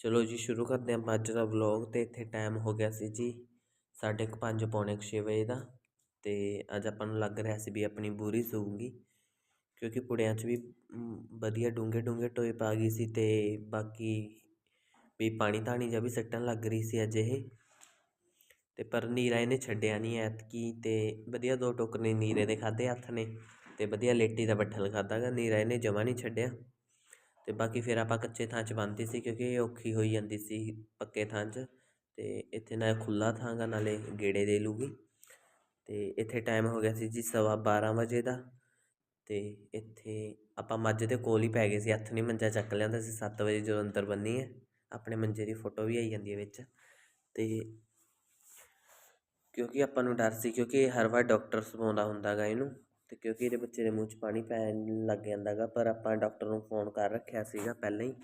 ਚਲੋ ਜੀ, ਸ਼ੁਰੂ ਕਰਦੇ ਹਾਂ ਅੱਜ ਦਾ ਵਲੌਗ ਤੇ। ਇੱਥੇ ਟਾਈਮ ਹੋ ਗਿਆ ਸੀ ਜੀ ਸਾਢੇ ਕੁ ਪੰਜ, ਪੌਣੇ ਕੁ ਛੇ ਵਜੇ ਦਾ। ਤੇ ਅੱਜ ਆਪਾਂ ਨੂੰ ਲੱਗ ਰਿਹਾ ਸੀ ਵੀ ਆਪਣੀ ਬੂਰੀ ਸੂਗੀ ਕਿਉਂਕਿ ਪੁੜਿਆਂ 'ਚ ਵੀ ਵਧੀਆ ਡੂੰਘੇ ਡੂੰਘੇ ਟੋਏ ਪਾ ਗਈ ਸੀ ਤੇ ਬਾਕੀ ਵੀ ਪਾਣੀ ਧਾਣੀ ਜਿਹਾ ਵੀ ਸੱਟਣ ਲੱਗ ਰਹੀ ਸੀ ਅੱਜ ਇਹ। ਤੇ ਪਰ ਨੀਰਾ ਇਹਨੇ ਛੱਡਿਆ ਨਹੀਂ ਐਤਕੀ ਤੇ ਵਧੀਆ ਦੋ ਟੋਕਰੇ ਨੀਰੇ ਦੇ ਖਾਦੇ ਹੱਥ ਨੇ। ਤੇ ਵਧੀਆ ਲੇਟੀ ਦਾ ਬੱਠਲ ਖਾਦਾ ਗਾ, ਨੀਰਾ ਇਹਨੇ ਜਮਾ ਨਹੀਂ ਛੱਡਿਆ। ਅਤੇ ਬਾਕੀ ਫਿਰ ਆਪਾਂ ਕੱਚੇ ਥਾਂ 'ਚ ਬੰਨ੍ਹਤੀ ਸੀ ਕਿਉਂਕਿ ਇਹ ਔਖੀ ਹੋਈ ਜਾਂਦੀ ਸੀ ਪੱਕੇ ਥਾਂ 'ਚ ਅਤੇ ਇੱਥੇ ਨਾ ਖੁੱਲ੍ਹਾ ਥਾਂ ਗਾ, ਨਾਲੇ ਗੇੜੇ ਦੇ ਲੂਗੀ। ਅਤੇ ਇੱਥੇ ਟਾਈਮ ਹੋ ਗਿਆ ਸੀ ਜੀ ਸਵਾ 12 ਵਜੇ ਦਾ ਅਤੇ ਇੱਥੇ ਆਪਾਂ ਮੱਝ ਦੇ ਕੋਲ ਹੀ ਪੈ ਗਏ ਸੀ, ਹੱਥ ਨਹੀਂ ਮੰਜਾ ਚੱਕ ਲਿਆਂਦਾ ਸੀ 7 ਵਜੇ ਜਦੋਂ ਅੰਦਰ ਬੰਨੀ ਹੈ ਆਪਣੇ ਮੰਜੇ ਦੀ ਫੋਟੋ ਵੀ ਆਈ ਜਾਂਦੀ ਹੈ ਵਿੱਚ। ਅਤੇ ਕਿਉਂਕਿ ਆਪਾਂ ਨੂੰ ਡਰ ਸੀ, ਕਿਉਂਕਿ ਹਰ ਵਾਰ ਡਾਕਟਰ ਸਵਾਉਂਦਾ ਹੁੰਦਾ ਗਾ ਇਹਨੂੰ। ਤੇ ਕਿਉਂਕਿ ਇਹਦੇ ਬੱਚੇ ਦੇ ਮੂੰਹ 'ਚ ਪਾਣੀ ਪੈਣ ਲੱਗ ਜਾਂਦਾ ਗਾ, ਪਰ ਆਪਾਂ ਡਾਕਟਰ ਨੂੰ ਫੋਨ ਕਰ ਰੱਖਿਆ ਸੀਗਾ ਪਹਿਲਾਂ ਹੀ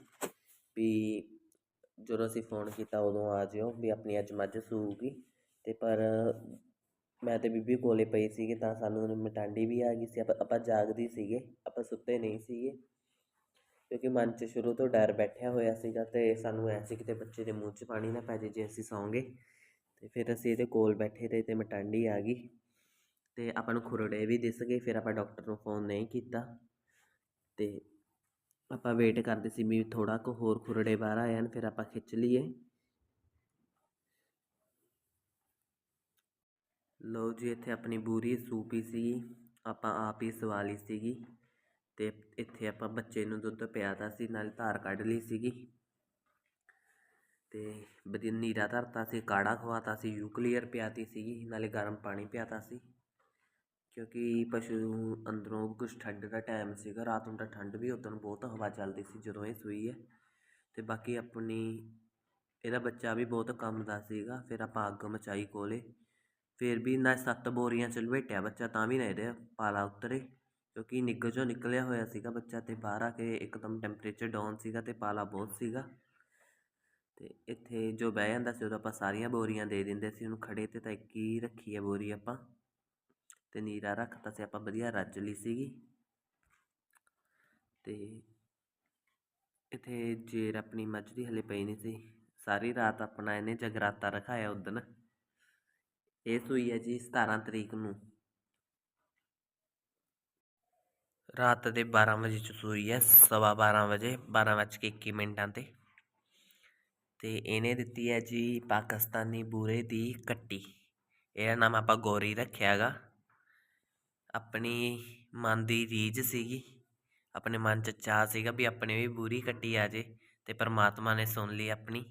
ਵੀ ਜਦੋਂ ਅਸੀਂ ਫੋਨ ਕੀਤਾ ਉਦੋਂ ਆ ਜਿਓ ਵੀ ਆਪਣੀ ਅੱਜ ਮੱਝ ਸੂਗੀ ਤੇ ਪਰ ਮੈਂ ਤੇ ਬੀਬੀ ਕੋਲੇ ਪਈ ਸੀਗੇ ਤਾਂ ਸਾਨੂੰ ਮਟਾਂਡੀ ਵੀ ਆ ਗਈ ਸੀ। ਆਪਾਂ ਆਪਾਂ ਜਾਗਦੀ ਸੀਗੇ, ਆਪਾਂ ਸੁੱਤੇ ਨਹੀਂ ਸੀਗੇ। ਕਿਉਂਕਿ ਮਨ 'ਚ ਸ਼ੁਰੂ ਤੋਂ ਡਰ ਬੈਠਿਆ ਹੋਇਆ ਸੀਗਾ ਤੇ ਸਾਨੂੰ ਐ ਸੀ ਕਿਤੇ ਬੱਚੇ ਦੇ ਮੂੰਹ 'ਚ ਪਾਣੀ ਨਾ ਪੈ ਜੇ ਜੇ ਅਸੀਂ ਸੌਂਗੇ। ਤੇ ਫਿਰ ਅਸੀਂ ਇਹਦੇ ਕੋਲ ਬੈਠੇ ਰਹੇ ਤੇ ਮਟਾਂਡੀ ਆ ਗਈ। ਅਤੇ ਆਪਾਂ ਨੂੰ ਖੁਰੜੇ ਵੀ ਦਿਸ ਗਏ, ਫਿਰ ਆਪਾਂ ਡਾਕਟਰ ਨੂੰ ਫੋਨ ਨਹੀਂ ਕੀਤਾ ਅਤੇ ਆਪਾਂ ਵੇਟ ਕਰਦੇ ਸੀ ਵੀ ਥੋੜ੍ਹਾ ਕੁ ਹੋਰ ਖੁਰੜੇ ਬਾਹਰ ਆ ਜਾਣ, ਫਿਰ ਆਪਾਂ ਖਿੱਚ ਲਈਏ। ਲਓ ਜੀ, ਇੱਥੇ ਆਪਣੀ ਬੂਰੀ ਸੂਪੀ ਸੀਗੀ, ਆਪਾਂ ਆਪ ਹੀ ਸਵਾ ਲਈ ਸੀਗੀ ਅਤੇ ਇੱਥੇ ਆਪਾਂ ਬੱਚੇ ਨੂੰ ਦੁੱਧ ਪਿਆਤਾ ਸੀ, ਨਾਲ ਧਾਰ ਕੱਢ ਲਈ ਸੀਗੀ ਤੇ ਵਧੀਆ ਨੀਰਾ ਧਰਤਾ ਸੀ, ਕਾੜਾ ਖਵਾਤਾ ਸੀ, ਯੂਕਲੀਅਰ ਪਿਆਤੀ ਸੀਗੀ, ਨਾਲੇ ਗਰਮ ਪਾਣੀ ਪਿਆਤਾ ਸੀ। ਕਿਉਂਕਿ ਪਸ਼ੂ ਅੰਦਰੋਂ ਕੁਛ ਠੰਡ ਦਾ ਟਾਈਮ ਸੀਗਾ, ਰਾਤ ਨੂੰ ਤਾਂ ਠੰਡ ਵੀ ਉਦੋਂ ਬਹੁਤ ਹਵਾ ਚੱਲਦੀ ਸੀ ਜਦੋਂ ਇਹ ਸੂਈ ਹੈ। ਅਤੇ ਬਾਕੀ ਆਪਣੀ, ਇਹਦਾ ਬੱਚਾ ਵੀ ਬਹੁਤ ਕੰਮ ਦਾ ਸੀਗਾ, ਫਿਰ ਆਪਾਂ ਅੱਗ ਮਚਾਈ ਕੋਲੇ। ਫਿਰ ਵੀ ਨਾ ਸੱਤ ਬੋਰੀਆਂ ਚ ਲਪੇਟਿਆ ਬੱਚਾ, ਤਾਂ ਵੀ ਨਾ ਇਹਦੇ ਪਾਲਾ ਉਤਰੇ। ਕਿਉਂਕਿ ਨਿੱਘ ਚੋਂ ਨਿਕਲਿਆ ਹੋਇਆ ਸੀਗਾ ਬੱਚਾ ਤੇ ਬਾਹਰ ਆ ਕੇ ਇੱਕਦਮ ਟੈਂਪਰੇਚਰ ਡਾਊਨ ਸੀਗਾ ਤੇ ਪਾਲਾ ਬਹੁਤ ਸੀਗਾ। ਤੇ ਇੱਥੇ ਜੋ ਬਹਿ ਜਾਂਦਾ ਸੀ, ਉਦੋਂ ਆਪਾਂ ਸਾਰੀਆਂ ਬੋਰੀਆਂ ਦੇ ਦਿੰਦੇ ਸੀ, ਉਹਨੂੰ ਖੜੇ ਤੇ ਤਾਂ ਇੱਕ ਹੀ ਰੱਖੀ ਹੈ ਬੋਰੀ ਆਪਾਂ। ਤੇ ਨੀਰਾ ਰੱਖਤਾ ਸੀ ਆਪਾਂ ਵਧੀਆ ਰੱਜ ਲਈ ਸੀਗੀ। ਤੇ ਇੱਥੇ ਜੇਰ ਆਪਣੀ ਮੱਝ ਦੀ ਹਲੇ ਪਈ ਨਹੀਂ ਸੀ। ਸਾਰੀ ਰਾਤ ਆਪਣਾ ਇਹਨੇ ਜਗਰਾਤਾ ਰਖਾਇਆ ਉਦਣ। ਇਹ ਸੂਈ ਹੈ ਜੀ 17 ਤਰੀਕ ਨੂੰ। ਰਾਤ ਦੇ 12 ਵਜੇ ਚ ਸੂਈ ਹੈ, ਸਵਾ 12 ਵਜੇ 12 ਵੱਜ ਕੇ 21 ਮਿੰਟਾਂ ਤੇ। ਤੇ ਇਹਨੇ ਦਿੱਤੀ ਹੈ ਜੀ ਪਾਕਿਸਤਾਨੀ ਬੂਰੇ ਦੀ ਕੱਟੀ। ਇਹਦਾ ਨਾਮ ਆਪਾਂ ਗੋਰੀ ਰੱਖਿਆਗਾ ਆਪਣੀ ਮਨ ਦੀ ਰੀਝ ਸੀਗੀ, ਆਪਣੇ ਮਨ 'ਚ ਚਾਹ ਸੀਗਾ ਵੀ ਆਪਣੇ ਵੀ ਬੂਰੀ ਕੱਟੀ ਆ ਜੇ ਅਤੇ ਪਰਮਾਤਮਾ ਨੇ ਸੁਣ ਲਈ ਆਪਣੀ,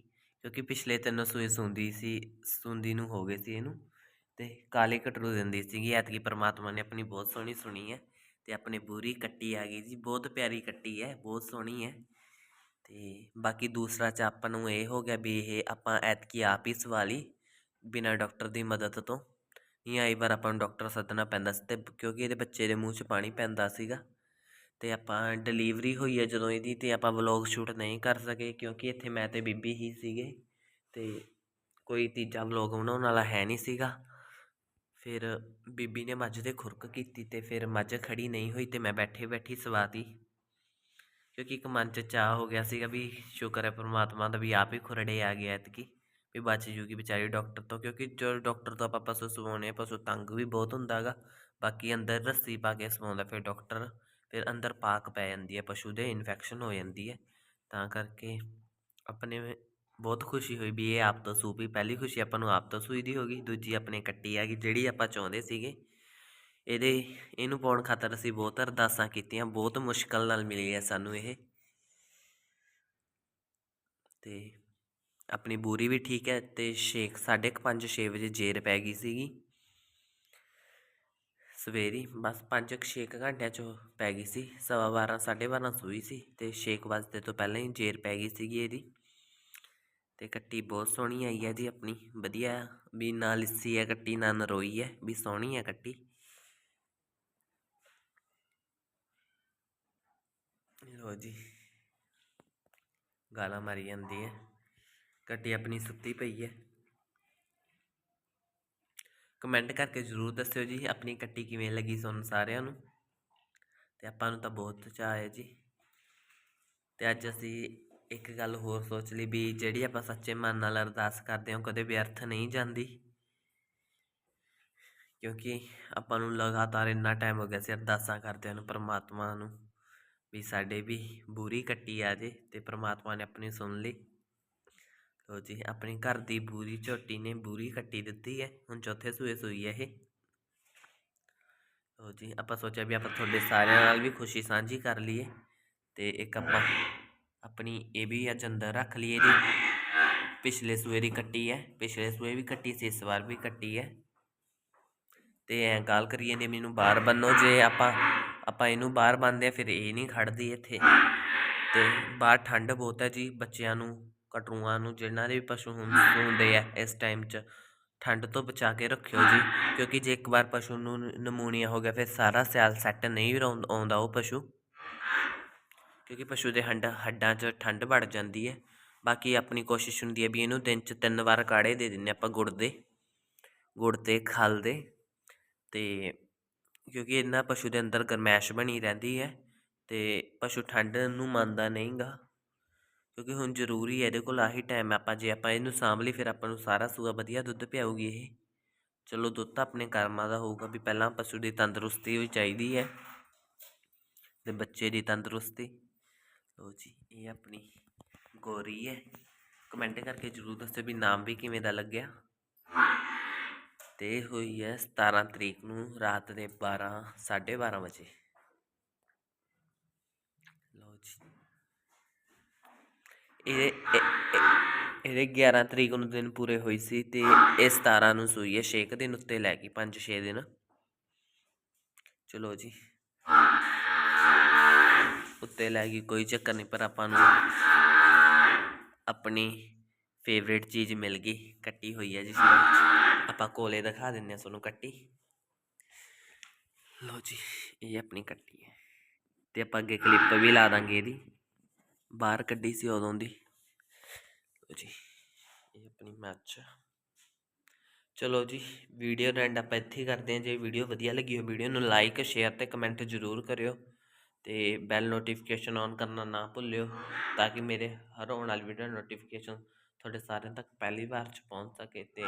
ਕਿਉਂਕਿ ਪਿਛਲੇ ਤਿੰਨ ਸੂਏ ਸੁੰਦੀ ਸੀ, ਸੁੰਦੀ ਨੂੰ ਹੋ ਗਏ ਸੀ ਇਹਨੂੰ ਅਤੇ ਕਾਲੇ ਕਟਰੂ ਦਿੰਦੀ ਸੀਗੀ, ਐਤਕੀ ਪਰਮਾਤਮਾ ਨੇ ਆਪਣੀ ਬਹੁਤ ਸੋਹਣੀ ਸੁਣੀ ਹੈ ਅਤੇ ਆਪਣੇ ਬੂਰੀ ਕੱਟੀ ਆ ਗਈ ਜੀ, ਬਹੁਤ ਪਿਆਰੀ ਕੱਟੀ ਹੈ, ਬਹੁਤ ਸੋਹਣੀ ਹੈ ਤੇ ਬਾਕੀ ਦੂਸਰਾ ਚ ਆਪਾਂ ਨੂੰ ਇਹ ਹੋ ਗਿਆ ਵੀ ਇਹ ਆਪਾਂ ਐਤਕੀ ਆਪ ਹੀ ਸਵਾਲੀ ਬਿਨਾਂ ਡਾਕਟਰ ਦੀ ਮਦਦ ਤੋਂ ਨਹੀਂ ਆਈ ਵਾਰ ਆਪਾਂ ਨੂੰ ਡਾਕਟਰ ਸੱਦਣਾ ਪੈਂਦਾ ਸੀ ਤੇ ਕਿਉਂਕਿ ਇਹਦੇ ਬੱਚੇ ਦੇ ਮੂੰਹ 'ਚ ਪਾਣੀ ਪੈਂਦਾ ਸੀਗਾ। ਤੇ ਆਪਾਂ ਡਿਲੀਵਰੀ ਹੋਈ ਹੈ ਜਦੋਂ ਇਹਦੀ ਤੇ ਆਪਾਂ ਵਲੌਗ ਸ਼ੂਟ ਨਹੀਂ ਕਰ ਸਕੇ ਕਿਉਂਕਿ ਇੱਥੇ ਮੈਂ ਤੇ ਬੀਬੀ ਹੀ ਸੀਗੇ। ਤੇ ਕੋਈ ਤੀਜਾ ਵਲੌਗ ਬਣਾਉਣ ਵਾਲਾ ਹੈ ਨਹੀਂ ਸੀਗਾ। ਫਿਰ ਬੀਬੀ ਨੇ ਮੱਝ ਦੇ ਖੁਰਕ ਕੀਤੀ ਤੇ ਫਿਰ ਮੱਝ ਖੜੀ ਨਹੀਂ ਹੋਈ ਤੇ ਮੈਂ ਬੈਠੇ ਬੈਠੀ ਸਵਾਤੀ। ਕਿਉਂਕਿ ਇੱਕ ਮਨ 'ਚ ਚਾਹ ਹੋ ਗਿਆ ਸੀਗਾ ਵੀ ਸ਼ੁਕਰ ਹੈ ਪਰਮਾਤਮਾ ਦਾ ਵੀ ਆਪ ਹੀ ਖੁਰੜੇ ਆ ਗਿਆ ਐਤਕੀ। ਵੀ ਬਚ ਜੂਗੀ ਵਿਚਾਰੀ ਡਾਕਟਰ ਤੋਂ, ਕਿਉਂਕਿ ਜੋ ਡਾਕਟਰ ਤੋਂ ਆਪਾਂ ਪਸ਼ੂ ਸਵਾਉਣੇ ਆ ਪਸ਼ੂ ਤੰਗ ਵੀ ਬਹੁਤ ਹੁੰਦਾ ਹੈਗਾ। ਬਾਕੀ ਅੰਦਰ ਰੱਸੀ ਪਾ ਕੇ ਸਵਾਉਂਦਾ ਫਿਰ ਡਾਕਟਰ, ਫਿਰ ਅੰਦਰ ਪਾਕ ਪੈ ਜਾਂਦੀ ਹੈ, ਪਸ਼ੂ ਦੇ ਇਨਫੈਕਸ਼ਨ ਹੋ ਜਾਂਦੀ ਹੈ। ਤਾਂ ਕਰਕੇ ਆਪਣੇ ਬਹੁਤ ਖੁਸ਼ੀ ਹੋਈ ਵੀ ਇਹ ਆਪ ਤੋਂ ਸੂਪੀ ਪਹਿਲੀ ਖੁਸ਼ੀ ਆਪਾਂ ਨੂੰ ਆਪ ਤੋਂ ਸੂਈ ਦੀ ਹੋ ਗਈ, ਦੂਜੀ ਆਪਣੇ ਕੱਟੀ ਆ ਗਈ, ਜਿਹੜੀ ਆਪਾਂ ਚਾਹੁੰਦੇ ਸੀਗੇ। ਇਹਦੇ, ਇਹਨੂੰ ਪਾਉਣ ਖਾਤਰ ਅਸੀਂ ਬਹੁਤ ਅਰਦਾਸਾਂ ਕੀਤੀਆਂ, ਬਹੁਤ ਮੁਸ਼ਕਲ ਨਾਲ ਮਿਲੀ ਹੈ ਸਾਨੂੰ ਇਹ। ਤੇ ਆਪਣੀ ਬੋਰੀ ਵੀ ਠੀਕ ਹੈ ਤੇ ਛੇ ਸਾਢੇ ਕੁ ਪੰਜ 6 ਵਜੇ ਜੇਰ ਪੈ ਗਈ ਸੀਗੀ। ਸਵੇਰੀ ਬਸ 5 ਕੁ ਛੇ ਕੁ ਘੰਟਿਆਂ 'ਚ ਪੈ ਗਈ ਸੀ। ਸਵਾ ਬਾਰਾਂ, ਸਾਢੇ ਬਾਰਾਂ ਸੂਈ ਸੀ ਤੇ ਛੇ ਕੁ ਵਜੇ ਤੋਂ ਪਹਿਲਾਂ ਹੀ ਜੇਰ ਪੈ ਗਈ ਸੀਗੀ ਇਹਦੀ। ਤੇ ਕੱਟੀ ਬਹੁਤ ਸੋਹਣੀ ਆਈ ਹੈ ਜੀ ਆਪਣੀ, ਵਧੀਆ ਵੀ ਨਾ ਲਿੱਸੀ ਹੈ ਕੱਟੀ ਨਾ ਨਰੋਈ ਹੈ ਵੀ ਸੋਹਣੀ ਹੈ ਕੱਟੀ। ਲੋ ਜੀ, ਗਾਲਾਂ ਮਾਰੀ ਜਾਂਦੀ ਹੈ। ਕੱਟੀ ਆਪਣੀ ਸੁੱਤੀ ਪਈ ਹੈ। ਕਮੈਂਟ ਕਰਕੇ ਜ਼ਰੂਰ ਦੱਸਿਓ ਜੀ, ਆਪਣੀ ਕੱਟੀ ਕਿਵੇਂ ਲੱਗੀ ਤੁਹਾਨੂੰ ਸਾਰਿਆਂ ਨੂੰ। ਤੇ ਆਪਾਂ ਨੂੰ ਤਾਂ ਬਹੁਤ ਚਾਅ ਹੈ ਜੀ। ਤੇ ਅੱਜ ਅਸੀਂ ਇੱਕ ਗੱਲ ਹੋਰ ਸੋਚ ਲਈ ਵੀ ਜਿਹੜੀ ਆਪਾਂ ਸੱਚੇ ਮਨ ਨਾਲ ਅਰਦਾਸ ਕਰਦੇ ਹਾਂ, ਉਹ ਕਦੇ ਵਿਅਰਥ ਨਹੀਂ ਜਾਂਦੀ। ਕਿਉਂਕਿ ਆਪਾਂ ਨੂੰ ਲਗਾਤਾਰ ਇੰਨਾ ਟਾਈਮ ਹੋ ਗਿਆ ਸੀ ਅਰਦਾਸਾਂ ਕਰਦਿਆਂ ਨੂੰ, ਪਰਮਾਤਮਾ ਨੂੰ ਵੀ ਸਾਡੇ ਵੀ ਬੁਰੀ ਕੱਟੀ ਆ ਜੇ, ਤੇ ਪਰਮਾਤਮਾ ਨੇ ਆਪਣੀ ਸੁਣ ਲਈ। ਲੋ ਜੀ, ਆਪਣੇ ਘਰ ਦੀ ਬੂਰੀ ਝੋਟੀ ਨੇ ਬੂਰੀ ਕੱਟੀ ਦਿੱਤੀ ਹੈ। ਹੁਣ ਚੌਥੇ ਸੂਏ ਸੂਈ ਹੈ ਇਹ। ਲੋ ਜੀ, ਆਪਾਂ ਸੋਚਿਆ ਵੀ ਆਪਾਂ ਤੁਹਾਡੇ ਸਾਰਿਆਂ ਨਾਲ ਵੀ ਖੁਸ਼ੀ ਸਾਂਝੀ ਕਰ ਲਈਏ ਤੇ ਇੱਕ ਆਪਾਂ ਆਪਣੀ ਇਹ ਵੀ ਅੱਜ ਅੰਦਰ ਰੱਖ ਲਈਏ ਜੀ। ਪਿਛਲੇ ਸੂਏ ਦੀ ਕੱਟੀ ਹੈ, ਪਿਛਲੇ ਸੂਏ ਵੀ ਕੱਟੀ ਸੀ, ਇਸ ਵਾਰ ਵੀ ਕੱਟੀ ਹੈ। ਤੇ ਐ ਗੱਲ ਕਰੀਏ ਨੇ ਮੈਨੂੰ ਬਾਹਰ ਬੰਨੋ ਜੇ ਆਪਾਂ ਆਪਾਂ ਇਹਨੂੰ ਬਾਹਰ ਬੰਨਦੇ ਆ ਫਿਰ ਇਹ ਨਹੀਂ ਖੜਦੀ ਇੱਥੇ। ਤੇ ਬਾਹਰ ਠੰਡ ਬਹੁਤ ਹੈ ਜੀ, ਬੱਚਿਆਂ ਨੂੰ ਕਟਰੂਆਂ ਨੂੰ ਜਿਹਨਾਂ ਦੇ ਵੀ ਪਸ਼ੂ ਹੁੰਦੇ ਆ ਇਸ ਟਾਈਮ 'ਚ, ਠੰਡ ਤੋਂ ਬਚਾ ਕੇ ਰੱਖਿਓ ਜੀ, ਕਿਉਂਕਿ ਜੇ ਇੱਕ ਵਾਰ ਪਸ਼ੂ ਨੂੰ ਨਮੂਨੀਆ ਹੋ ਗਿਆ, ਫਿਰ ਸਾਰਾ ਸਿਆਲ ਸੈੱਟ ਨਹੀਂ ਆਉਂਦਾ ਉਹ ਪਸ਼ੂ। ਕਿਉਂਕਿ ਪਸ਼ੂ ਦੇ ਹੰਡ ਹੱਡਾਂ 'ਚ ਠੰਡ ਵੜ ਜਾਂਦੀ ਹੈ। ਬਾਕੀ ਆਪਣੀ ਕੋਸ਼ਿਸ਼ ਹੁੰਦੀ ਹੈ ਵੀ ਇਹਨੂੰ ਦਿਨ 'ਚ ਤਿੰਨ ਵਾਰ ਕਾੜੇ ਦੇ ਦਿੰਨੇ ਆਪਾਂ ਗੁੜ ਦੇ, ਗੁੜ ਤੇ ਖਲ ਦੇ, ਤੇ ਕਿਉਂਕਿ ਇਹਨਾਂ ਪਸ਼ੂ ਦੇ ਅੰਦਰ ਗਰਮੈਸ਼ ਬਣੀ ਰਹਿੰਦੀ ਹੈ, ਤੇ ਪਸ਼ੂ ਠੰਡ ਨੂੰ ਮੰਨਦਾ ਨਹੀਂਗਾ। ਕਿਉਂਕਿ ਹੁਣ ਜ਼ਰੂਰੀ ਹੈ ਇਹਦੇ ਕੋਲ ਆਹੀ ਟਾਈਮ ਆਪਾਂ ਜੇ ਆਪਾਂ ਇਹਨੂੰ ਸਾਂਭ ਲਈ, ਫਿਰ ਆਪਾਂ ਨੂੰ ਸਾਰਾ ਸੂਆ ਵਧੀਆ ਦੁੱਧ ਪਿਆਊਗੀ ਇਹ। ਚਲੋ ਦੁੱਧ ਤਾਂ ਆਪਣੇ ਕਰਮਾਂ ਦਾ ਹੋਊਗਾ ਵੀ ਪਹਿਲਾਂ ਪਸ਼ੂ ਦੀ ਤੰਦਰੁਸਤੀ ਹੋਈ ਚਾਹੀਦੀ ਹੈ ਤੇ ਬੱਚੇ ਦੀ ਤੰਦਰੁਸਤੀ। ਲੋ ਜੀ, ਇਹ ਆਪਣੀ ਗੋਰੀ ਹੈ। ਕਮੈਂਟ ਕਰਕੇ ਜਰੂਰ ਦੱਸਿਓ ਵੀ ਨਾਮ ਵੀ ਕਿਵੇਂ ਦਾ ਲੱਗਿਆ। ਤੇ ਹੋਈ ਹੈ 17 ਤਰੀਕ ਨੂੰ ਰਾਤ ਦੇ 12 12:30 ਵਜੇ। ਲੋ ਜੀ। ਇਹ ਇਹਦੇ 11 ਤਰੀਕ ਨੂੰ ਦਿਨ ਪੂਰੇ ਹੋਈ ਸੀ ਤੇ ਇਹ 17 ਨੂੰ ਸੂਈ ਹੈ 6 ਦਿਨ ਉੱਤੇ ਲੈ ਗਈ 5-6 ਦਿਨ। ਚਲੋ ਜੀ। ਉੱਤੇ ਲੈ ਗਈ, ਕੋਈ ਚੱਕਰ ਨਹੀਂ, ਪਰ ਆਪਾਂ ਨੂੰ ਆਪਣੀ ਫੇਵਰੇਟ ਚੀਜ਼ ਮਿਲ ਗਈ, ਕੱਟੀ ਹੋਈ ਹੈ ਜੀ। ਆਪਾਂ ਕੋਲੇ ਦਿਖਾ ਦਿੰਨੇ ਆ ਤੁਹਾਨੂੰ ਕੱਟੀ। ਲਓ ਜੀ, ਇਹ ਆਪਣੀ ਕੱਟੀ ਹੈ। ਤੇ ਆਪਾਂ ਅੱਗੇ ਕਲਿੱਪ ਵੀ ਲਾ ਦਾਂਗੇ ਇਹਦੀ। ਬਾਹਰ ਕੱਢੀ ਸੀ ਉਦੋਂ ਦੀ। ਲਓ ਜੀ, ਇਹ ਆਪਣੀ ਮੈਚ ਚਲੋ ਜੀ ਵੀਡੀਓ ਦਾ ਐਂਡ ਆਪਾਂ ਇੱਥੇ ਕਰਦੇ ਹਾਂ। ਜੇ ਵੀਡੀਓ ਵਧੀਆ ਲੱਗੀ ਹੋ ਵੀਡੀਓ ਨੂੰ ਲਾਈਕ ਸ਼ੇਅਰ ਤੇ ਕਮੈਂਟ ਜ਼ਰੂਰ ਕਰਿਓ ਤੇ ਬੈਲ ਨੋਟੀਫਿਕੇਸ਼ਨ ਔਨ ਕਰਨਾ ਨਾ ਭੁੱਲਿਓ ਤਾਂ ਕਿ ਮੇਰੇ ਹਰ ਆਉਣ ਵਾਲੀ ਵੀਡੀਓ ਨੋਟੀਫਿਕੇਸ਼ਨ ਤੁਹਾਡੇ ਸਾਰਿਆਂ ਤੱਕ ਪਹਿਲੀ ਵਾਰ ਚ ਪਹੁੰਚ ਸਕੇ ਤੇ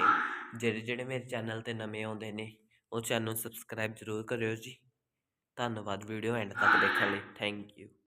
ਜਿਹੜੇ ਜਿਹੜੇ ਮੇਰੇ ਚੈਨਲ ਤੇ ਨਵੇਂ ਆਉਂਦੇ ਨੇ, ਉਹ ਚੈਨਲ ਨੂੰ ਸਬਸਕ੍ਰਾਈਬ ਜ਼ਰੂਰ ਕਰਿਓ ਜੀ। ਧੰਨਵਾਦ ਵੀਡੀਓ ਐਂਡ ਤੱਕ ਦੇਖਣ ਲਈ। Thank you